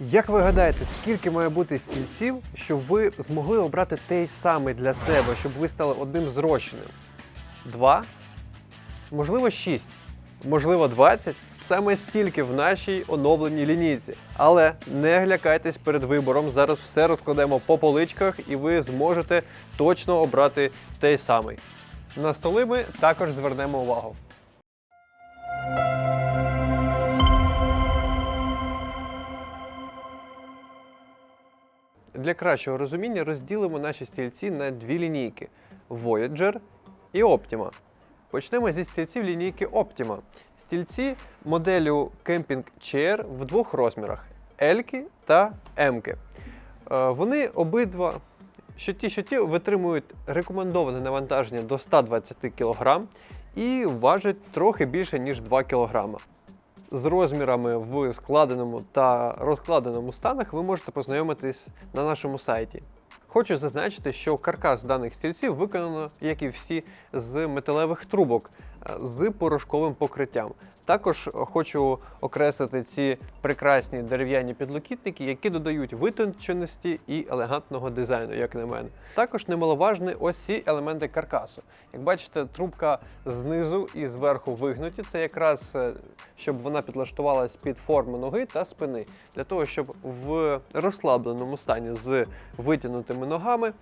Як ви гадаєте, скільки має бути стільців, щоб ви змогли обрати той самий для себе, щоб ви стали одним зрощеним? Два? Можливо, шість, можливо, 20? Саме стільки в нашій оновленій лінійці. Але не глякайтесь перед вибором. Зараз все розкладемо по поличках, і ви зможете точно обрати той самий. На столи ми також звернемо увагу. Для кращого розуміння розділимо наші стільці на дві лінійки: Voyager і Optima. Почнемо зі стільців лінійки Optima. Стільці моделю Camping Chair в двох розмірах L та M. Е, Вони обидва, що ті, що ті, витримують рекомендоване навантаження до 120 кг і важать трохи більше, ніж 2 кг. З розмірами в складеному та розкладеному станах ви можете познайомитись на нашому сайті. Хочу зазначити, що каркас даних стільців виконано, як і всі, з металевих трубок з порошковим покриттям. Також хочу окреслити ці прекрасні дерев'яні підлокітники, які додають витонченості і елегантного дизайну, як на мене. Також немаловажні ось ці елементи каркасу. Як бачите, трубка знизу і зверху вигнуті. Це якраз е, щоб вона підлаштувалась під форму ноги та спини, для того, щоб в розслабленому стані з витягнутими ногами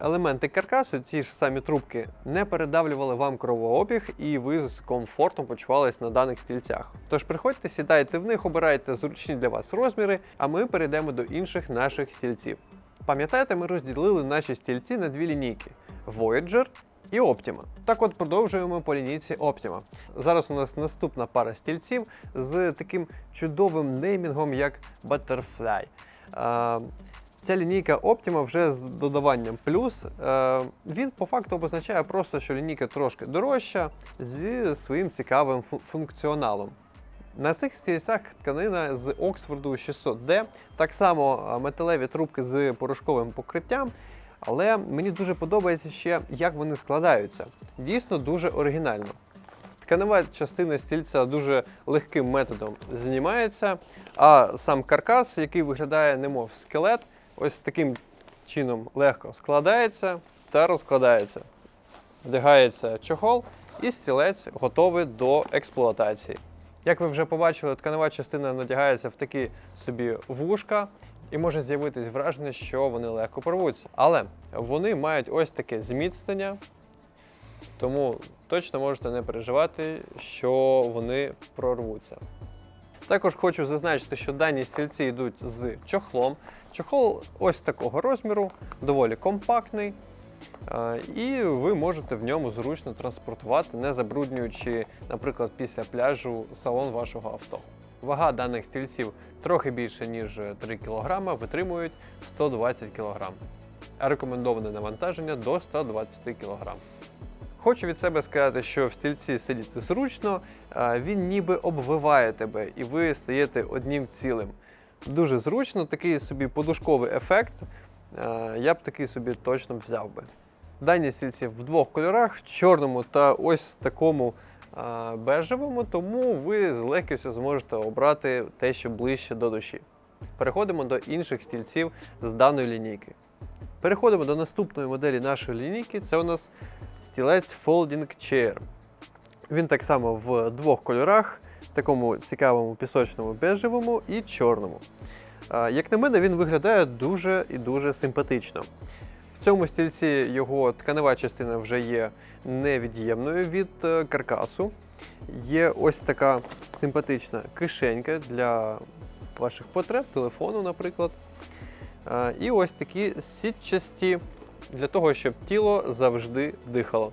елементи каркасу, ці ж самі трубки, не передавлювали вам кровообіг, і ви з комфортом почувались на даних стільцях. Тож приходьте, сідайте в них, обирайте зручні для вас розміри, а ми перейдемо до інших наших стільців. Пам'ятаєте, ми розділили наші стільці на дві лінійки: Voyager і Optima. Так от продовжуємо по лінійці Optima. Зараз у нас наступна пара стільців з таким чудовим неймінгом, як Butterfly. Ця лінійка Optima вже з додаванням плюс. Е, Він по факту обозначає просто, що лінійка трошки дорожча зі своїм цікавим функціоналом. На цих стільцях тканина з Оксфорду 600D, так само е, металеві трубки з порошковим покриттям. Але мені дуже подобається ще, як вони складаються. Дійсно дуже оригінально. Тканева частина стільця дуже легким методом знімається, а сам каркас, який виглядає немов скелет, ось таким чином легко складається та розкладається. Вдягається чохол і стілець готовий до експлуатації. Як ви вже побачили, тканева частина надягається в такі собі вушка, і може з'явитись враження, що вони легко порвуться. Але вони мають ось таке зміцнення, тому точно можете не переживати, що вони прорвуться. Також хочу зазначити, що дані стільці йдуть з чохлом. Чохол ось такого розміру, доволі компактний. І ви можете в ньому зручно транспортувати, не забруднюючи, наприклад, після пляжу салон вашого авто. Вага даних стільців трохи більше, ніж 3 кг, витримують 120 кг. Рекомендоване навантаження до 120 кг. Хочу від себе сказати, що в стільці сидіти зручно, він ніби обвиває тебе, і ви стаєте одним цілим. Дуже зручно, такий собі подушковий ефект. е, Я б такий собі точно взяв би. Дані стільці в двох кольорах: чорному та ось такому бежевому, тому ви з легкістю зможете обрати те, що ближче до душі. Переходимо до інших стільців з даної лінійки. Переходимо до наступної моделі нашої лінійки. Це у нас стілець Folding Chair. Він так само в двох кольорах, такому цікавому пісочному бежевому і чорному. Як на мене, він виглядає дуже і дуже симпатично. В цьому стільці його тканева частина вже є невід'ємною від е, каркасу. Є ось така симпатична кишенька для ваших потреб, телефону, наприклад. І ось такі сітчасті для того, щоб тіло завжди дихало.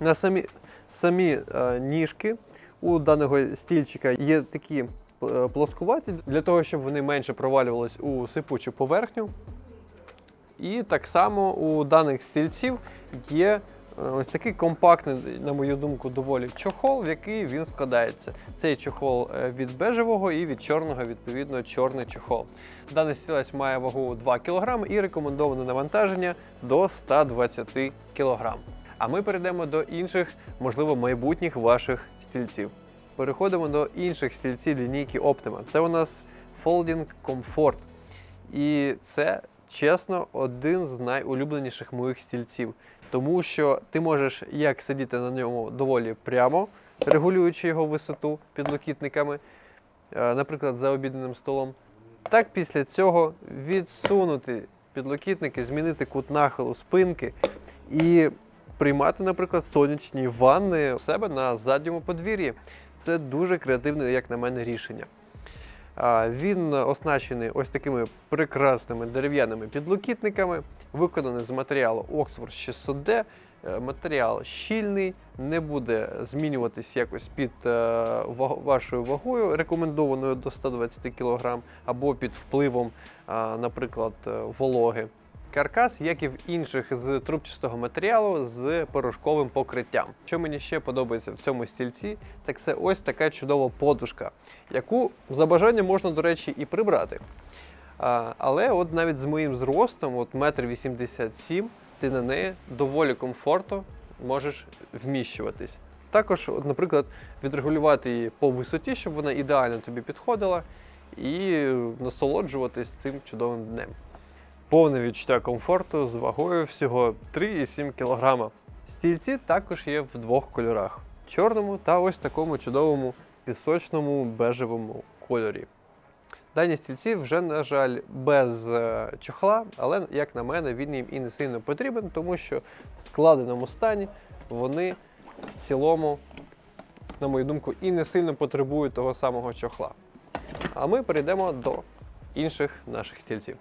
На самі, самі е, ніжки у даного стільчика є такі е, плоскуваті, для того, щоб вони менше провалювались у сипучу поверхню. І так само у даних стільців є е, ось такий компактний, на мою думку, доволі чохол, в який він складається. Цей чохол е, від бежевого і від чорного, відповідно, чорний чохол. Даний стілець має вагу 2 кг і рекомендоване навантаження до 120 кг. А ми перейдемо до інших, можливо, майбутніх ваших стільців. переходимо до інших стільців лінійки Optima. Це у нас Folding Comfort. І це, чесно, один з найулюбленіших моїх стільців. Тому що ти можеш як сидіти на ньому доволі прямо, регулюючи його висоту підлокітниками, е, наприклад, за обідним столом. Так після цього відсунути підлокітники, змінити кут нахилу спинки і приймати, наприклад, сонячні ванни у себе на задньому подвір'ї. Це дуже креативне, як на мене, рішення. Він оснащений ось такими прекрасними дерев'яними підлокітниками, виконаний з матеріалу Oxford 600D. Е, Матеріал щільний, не буде змінюватись якось під е, вашою вагою, рекомендованою до 120 кг, або під впливом, наприклад, е, вологи. Каркас, як і в інших з трубчастого матеріалу з порошковим покриттям. Що мені ще подобається в цьому стільці, так це ось така чудова подушка, яку за бажанням можна, до речі, і прибрати. Але от навіть з моїм зростом, от метр вісімдесят сім, ти на неї доволі комфортно можеш вміщуватись. Також, от, наприклад, відрегулювати її по висоті, щоб вона ідеально тобі підходила, і насолоджуватись цим чудовим днем. Повне відчуття комфорту з вагою всього 3,7 кг. Стільці також є в двох кольорах: чорному та ось такому чудовому пісочному бежевому кольорі. Дані стільці вже, на жаль, без е, чохла, але, як на мене, він їм і не сильно потрібен, тому що в складеному стані вони в цілому, на мою думку, і не сильно потребують того самого чохла. А ми перейдемо до інших наших стільців.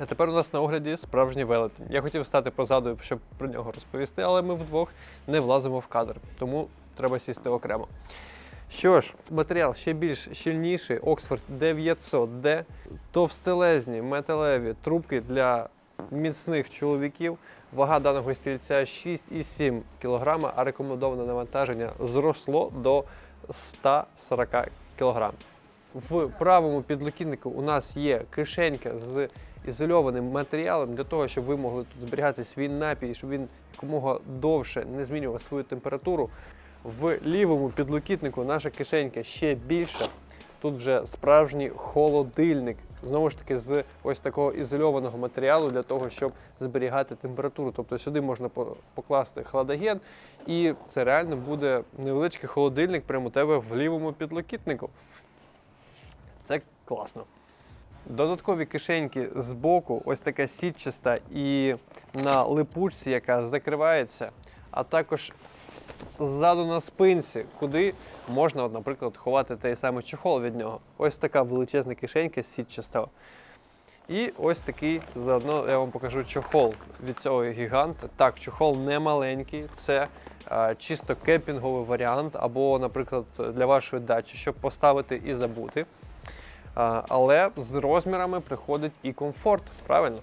А тепер у нас на огляді справжній велетень. Я хотів стати позаду, щоб про нього розповісти, але ми вдвох не влазимо в кадр, тому треба сісти окремо. Що ж, матеріал ще більш щільніший, Oxford 900D, товстелезні металеві трубки для міцних чоловіків. Вага даного стільця 6,7 кг, а рекомендоване навантаження зросло до 140 кг. В правому підлокітнику у нас є кишенька з ізольованим матеріалом для того, щоб ви могли тут зберігати свій напій, щоб він якомога довше не змінював свою температуру. В лівому підлокітнику наша кишенька ще більша. Тут вже справжній холодильник. Знову ж таки, з ось такого ізольованого матеріалу для того, щоб зберігати температуру. Тобто сюди можна покласти хладоген, і це реально буде невеличкий холодильник прямо у тебе в лівому підлокітнику. Це класно. Додаткові кишеньки з боку, ось така сітчаста і на липучці, яка закривається, а також ззаду на спинці, куди можна, наприклад, ховати той самий чохол від нього. Ось така величезна кишенька сітчаста. І ось такий заодно я вам покажу чохол від цього гіганта. Так, чохол не маленький, це е, чисто кемпінговий варіант, або, наприклад, для вашої дачі, щоб поставити і забути. Але з розмірами приходить і комфорт, правильно?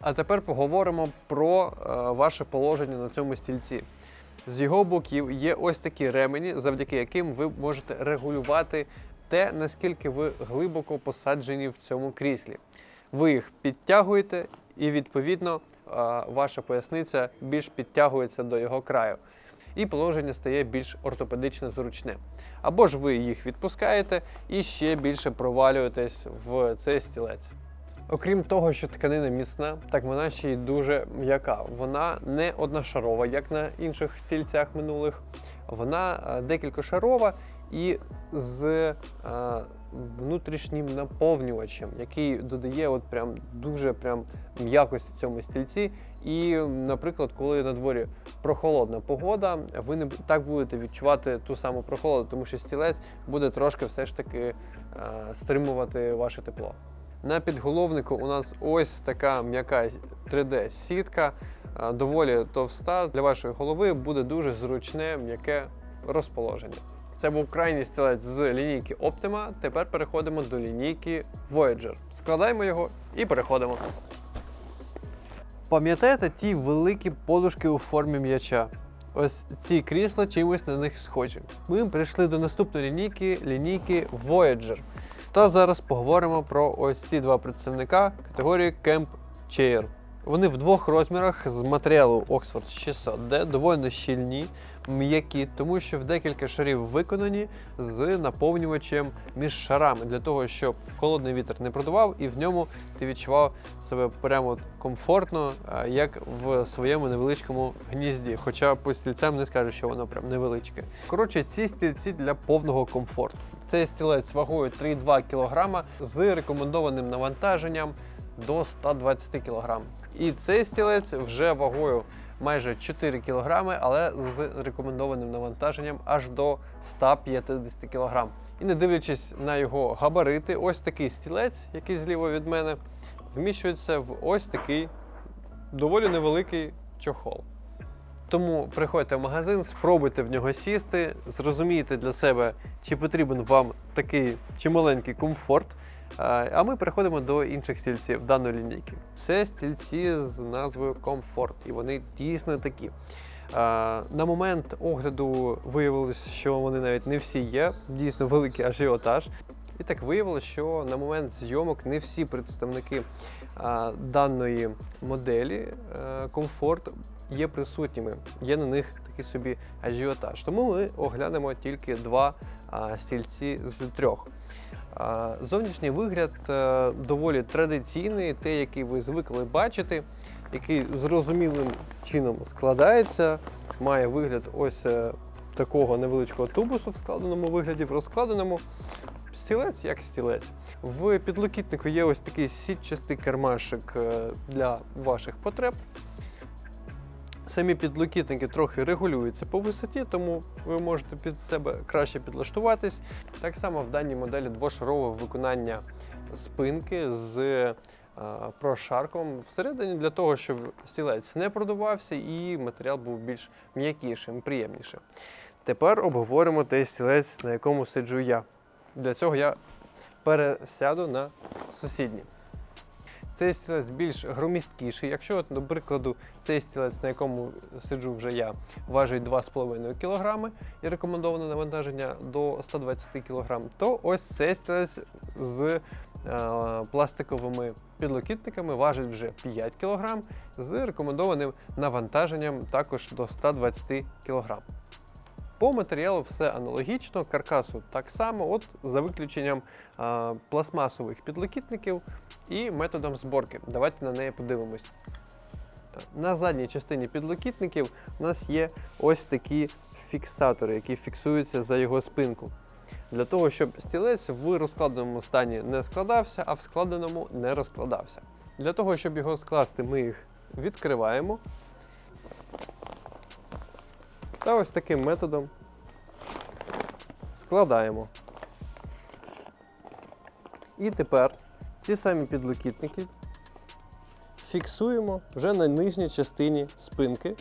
А тепер поговоримо про е, ваше положення на цьому стільці. З його боків є ось такі ремені, завдяки яким ви можете регулювати те, наскільки ви глибоко посаджені в цьому кріслі. Ви їх підтягуєте, і відповідно е, ваша поясниця більш підтягується до його краю. І положення стає більш ортопедично зручне. Або ж ви їх відпускаєте і ще більше провалюєтесь в цей стілець. Окрім того, що тканина міцна, так вона ще й дуже м'яка. Вона не одношарова, як на інших стільцях минулих. Вона е, декількошарова і з е, внутрішнім наповнювачем, який додає от прям дуже прям м'якості цьому стільці. І, наприклад, коли на дворі прохолодна погода, ви не так будете відчувати ту саму прохолоду, тому що стілець буде трошки все ж таки е, стримувати ваше тепло. На підголовнику у нас ось така м'яка 3D-сітка, е, доволі товста. Для вашої голови буде дуже зручне м'яке розположення. Це був крайній стілець з лінійки Optima. Тепер переходимо до лінійки Voyager. Складаємо його і переходимо. Пам'ятаєте ті великі подушки у формі м'яча? Ось ці крісла чимось на них схожі. Ми прийшли до наступної лінійки лінійки Voyager. Та зараз поговоримо про ось ці два представника категорії Camp Chair. Вони в двох розмірах з матеріалу Oxford 600D, доволі щільні, м'які, тому що в декілька шарів виконані з наповнювачем між шарами для того, щоб холодний вітер не продував і в ньому ти відчував себе прямо комфортно, як в своєму невеличкому гнізді. Хоча по стільцям не скажу, що воно прям невеличке. Коротше, ці стільці для повного комфорту. Цей стілець вагою 3,2 кг з рекомендованим навантаженням до 120 кг. І цей стілець вже вагою майже 4 кг, але з рекомендованим навантаженням аж до 150 кг. І не дивлячись на його габарити, ось такий стілець, який зліва від мене, вміщується в ось такий доволі невеликий чохол. Тому приходьте в магазин, спробуйте в нього сісти, зрозумійте для себе, чи потрібен вам такий чи маленький комфорт. А ми переходимо до інших стільців даної лінійки. Це стільці з назвою Comfort, і вони дійсно такі. На момент огляду виявилось, що вони навіть не всі є, дійсно великий ажіотаж. І так виявилося, що на момент зйомок не всі представники даної моделі комфорт є присутніми. Є на них такий собі ажіотаж. Тому ми оглянемо тільки два стільці з трьох. Зовнішній вигляд е, доволі традиційний, той, який ви звикли бачити, який зрозумілим чином складається, має вигляд ось е, такого невеличкого тубусу в складеному вигляді, в розкладеному. Стілець як стілець. В підлокітнику є ось такий сітчастий кермашик е, для ваших потреб. Самі підлокітники трохи регулюються по висоті, тому ви можете під себе краще підлаштуватись. Так само в даній моделі двошарове виконання спинки з е, прошарком всередині для того, щоб стілець не продувався і матеріал був більш м'якішим, приємнішим. Тепер обговоримо той стілець, на якому сиджу я. Для цього я пересяду на сусідній. Цей стілець більш громісткіший. Якщо, от, до прикладу, цей стілець, на якому сиджу вже я, важить 2,5 кг і рекомендоване навантаження до 120 кг, то ось цей стілець з е, пластиковими підлокітниками важить вже 5 кг з рекомендованим навантаженням також до 120 кг. По матеріалу все аналогічно, каркасу так само, от за виключенням а, пластмасових підлокітників і методом зборки. Давайте на неї подивимось. На задній частині підлокітників у нас є ось такі фіксатори, які фіксуються за його спинку. Для того, щоб стілець в розкладеному стані не складався, а в складеному не розкладався. Для того, щоб його скласти, ми їх відкриваємо. Та ось таким методом складаємо. І тепер ці самі підлокітники фіксуємо вже на нижній частині спинки.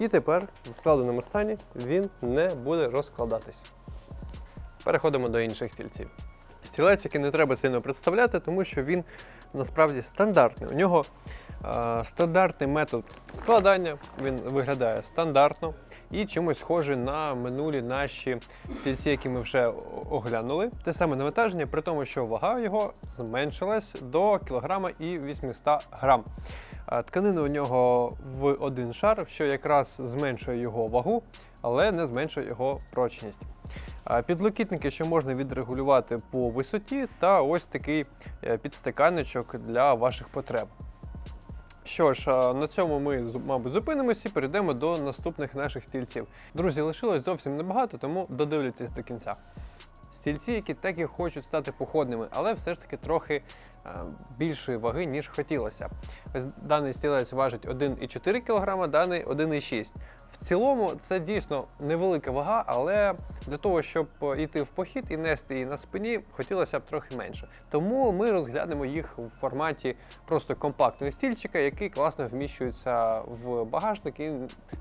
І тепер в складеному стані він не буде розкладатись. Переходимо до інших стільців. Стілець, який не треба сильно представляти, тому що він насправді стандартний. У нього стандартний метод складання, він виглядає стандартно і чимось схожий на минулі наші стільці, які ми вже оглянули. Те саме навантаження, при тому, що вага його зменшилась до кілограма і 800 грам. Тканина у нього в один шар, що якраз зменшує його вагу, але не зменшує його прочність. Підлокітники, що можна відрегулювати по висоті, та ось такий е, підстаканничок для ваших потреб. Що ж, на цьому ми, мабуть, зупинимося і перейдемо до наступних наших стільців. Друзі, лишилось зовсім небагато, тому додивлюйтесь до кінця. Стільці, які так і хочуть стати походними, але все ж таки трохи більшої ваги, ніж хотілося. Ось даний стілець важить 1,4 кг, даний 1,6 в цілому це дійсно невелика вага, але для того, щоб е, йти в похід і нести її на спині, хотілося б трохи менше. Тому ми розглянемо їх в форматі просто компактного стільчика, який класно вміщується в багажник і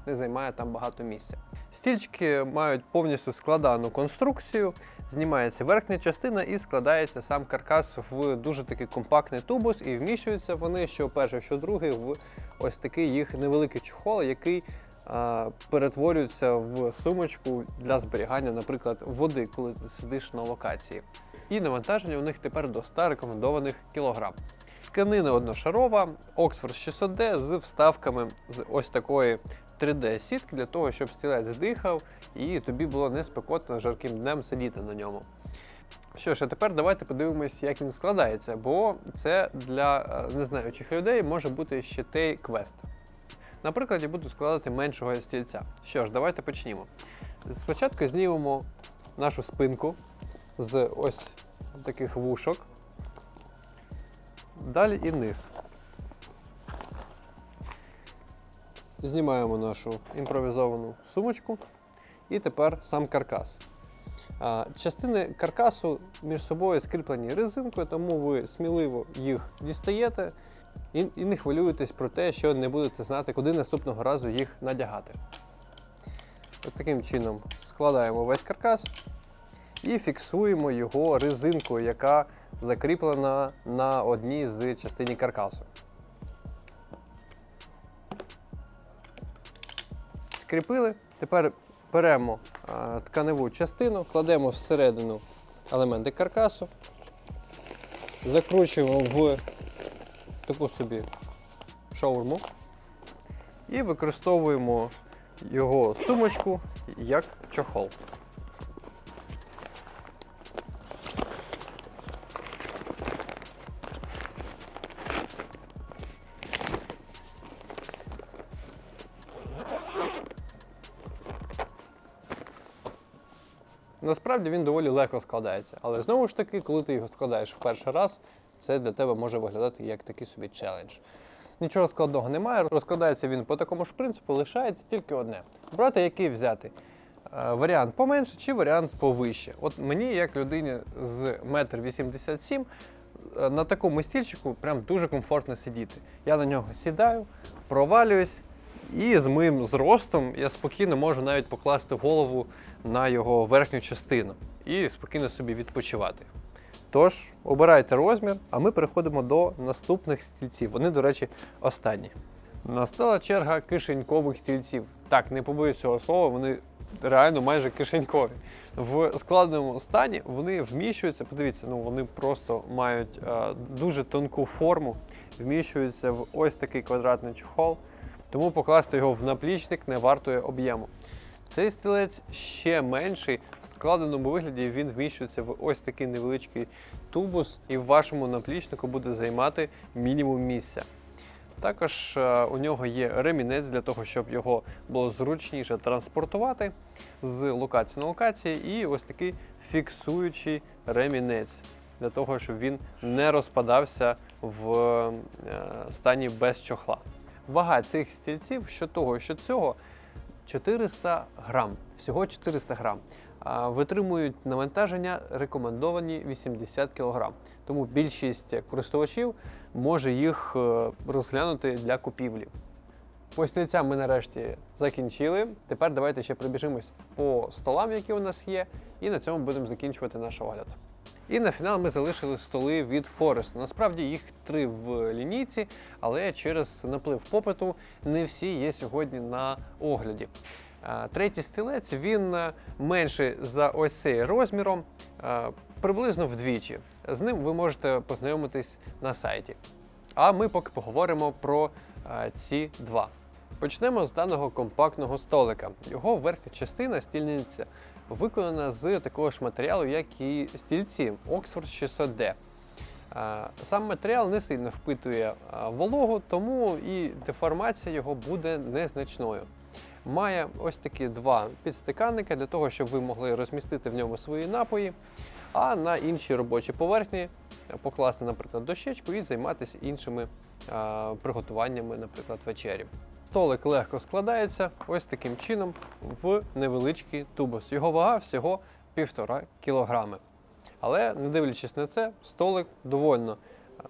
не займає там багато місця. Стільчики мають повністю складану конструкцію, знімається верхня частина і складається сам каркас в дуже такий компактний тубус, і вміщуються вони що перший, що другий в ось такий їх невеликий чохол, який перетворюються в сумочку для зберігання, наприклад, води, коли ти сидиш на локації. І навантаження у них тепер до 100 рекомендованих кілограм. Тканина одношарова, Oxford 600D з вставками з ось такої 3D-сітки для того, щоб стілець дихав і тобі було не спекотно жарким днем сидіти на ньому. Що ж, а тепер давайте подивимось, як він складається, бо це для е, незнаючих людей може бути ще той квест. Наприклад, я буду складати меншого стільця. Що ж, давайте почнімо. Спочатку знімемо нашу спинку з ось таких вушок. Далі і низ. Знімаємо нашу імпровізовану сумочку. І тепер сам каркас. Частини каркасу між собою скріплені резинкою, тому ви сміливо їх дістаєте і, не хвилюєтесь про те, що не будете знати, куди наступного разу їх надягати. От таким чином складаємо весь каркас і фіксуємо його резинкою, яка закріплена на одній з частині каркасу. Скріпили. Тепер беремо тканеву частину, кладемо всередину елементи каркасу, закручуємо в таку собі шаурму і використовуємо його сумочку як чохол. Насправді він доволі легко складається, але знову ж таки, коли ти його складаєш в перший раз, це для тебе може виглядати як такий собі челендж. Нічого складного немає, розкладається він по такому ж принципу, лишається тільки одне. Брати який взяти? Е, Варіант поменше чи варіант повище. От мені, як людині з 1,87 м, е, на такому стільчику прям дуже комфортно сидіти. Я на нього сідаю, провалююсь, і з моїм зростом я спокійно можу навіть покласти голову на його верхню частину і спокійно собі відпочивати. Тож, обирайте розмір, а ми переходимо до наступних стільців. Вони, до речі, останні. Настала черга кишенькових стільців. Так, не побоюсь цього слова, вони реально майже кишенькові. В складеному стані вони вміщуються. Подивіться, ну вони просто мають е, дуже тонку форму, вміщуються в ось такий квадратний чохол. Тому покласти його в наплічник не вартує об'єму. Цей стілець ще менший. В складеному вигляді він вміщується в ось такий невеличкий тубус, і в вашому наплічнику буде займати мінімум місця. Також е, у нього є ремінець для того, щоб його було зручніше транспортувати з локації на локації, і ось такий фіксуючий ремінець для того, щоб він не розпадався в е, стані без чохла. Вага цих стільців, що того, що цього, 400 грам. Всього 400 грам. Витримують навантаження рекомендовані 80 кг. Тому більшість користувачів може їх е, розглянути для купівлі. По стільцям ми нарешті закінчили. Тепер давайте ще пробіжимось по столам, які у нас є, і на цьому будемо закінчувати наш огляд. І на фінал ми залишили столи від Форесту. Насправді їх три в лінійці, але через наплив попиту не всі є сьогодні на огляді. Третій стілець він е, менший за ось цей розміром, приблизно вдвічі. З ним ви можете познайомитись на сайті. А ми поки поговоримо про е, ці два. Почнемо з даного компактного столика. Його верхня частина стільниця виконана з такого ж матеріалу, як і стільці Oxford 600D. Сам матеріал не сильно впитує вологу, тому і деформація його буде незначною. Має ось такі два підстаканники для того, щоб ви могли розмістити в ньому свої напої, а на інші робочі поверхні покласти, наприклад, дощечку і займатися іншими приготуваннями, наприклад, вечері. Столик легко складається ось таким чином в невеличкий тубус. Його вага всього 1,5 кг. Але, не дивлячись на це, столик довольно е,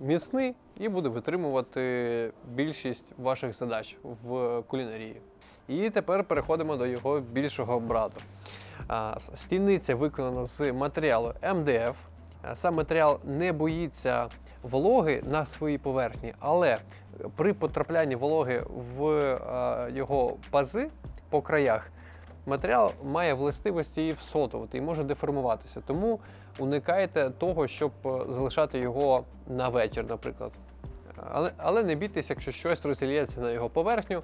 міцний і буде витримувати більшість ваших задач в кулінарії. І тепер переходимо до його більшого брата. А, Стільниця виконана з матеріалу МДФ. Е, Сам матеріал не боїться вологи на своїй поверхні, але при потраплянні вологи в е, його пази по краях матеріал має властивості її всотувати і може деформуватися. Тому уникайте того, щоб е, залишати його на вечір, наприклад. Але, але не бійтесь, якщо щось розілється на його поверхню.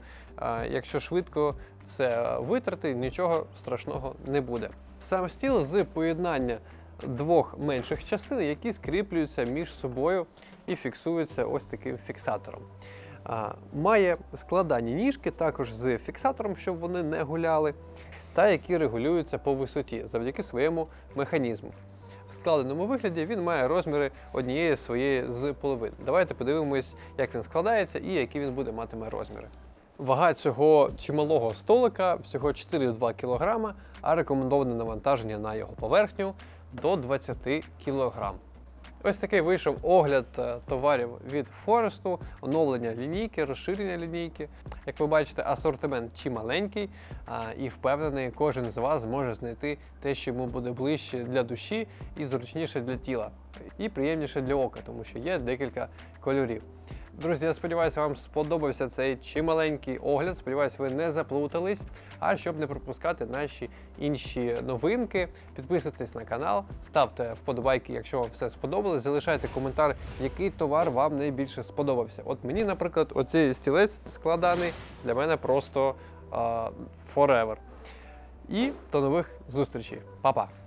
Якщо швидко це витрати, нічого страшного не буде. Сам стіл з поєднання двох менших частин, які скріплюються між собою і фіксуються ось таким фіксатором. Має складані ніжки також з фіксатором, щоб вони не гуляли, та які регулюються по висоті завдяки своєму механізму. В складеному вигляді він має розміри однієї своєї з половин. Давайте подивимось, як він складається і які він буде матиме розміри. Вага цього чималого столика всього 4,2 кг, а рекомендоване навантаження на його поверхню до 20 кг. Ось такий вийшов огляд е, товарів від Форесту, оновлення лінійки, розширення лінійки. Як ви бачите, асортимент чималенький, і впевнений, кожен з вас зможе знайти те, що йому буде ближче для душі і зручніше для тіла, і приємніше для ока, тому що є декілька кольорів. Друзі, я сподіваюся, вам сподобався цей чималенький огляд. Сподіваюся, ви не заплутались. А щоб не пропускати наші інші новинки, підписуйтесь на канал, ставте вподобайки, якщо вам все сподобалось. Залишайте коментар, який товар вам найбільше сподобався. От мені, наприклад, оцей стілець складаний для мене просто а, forever. І до нових зустрічей. Па-па!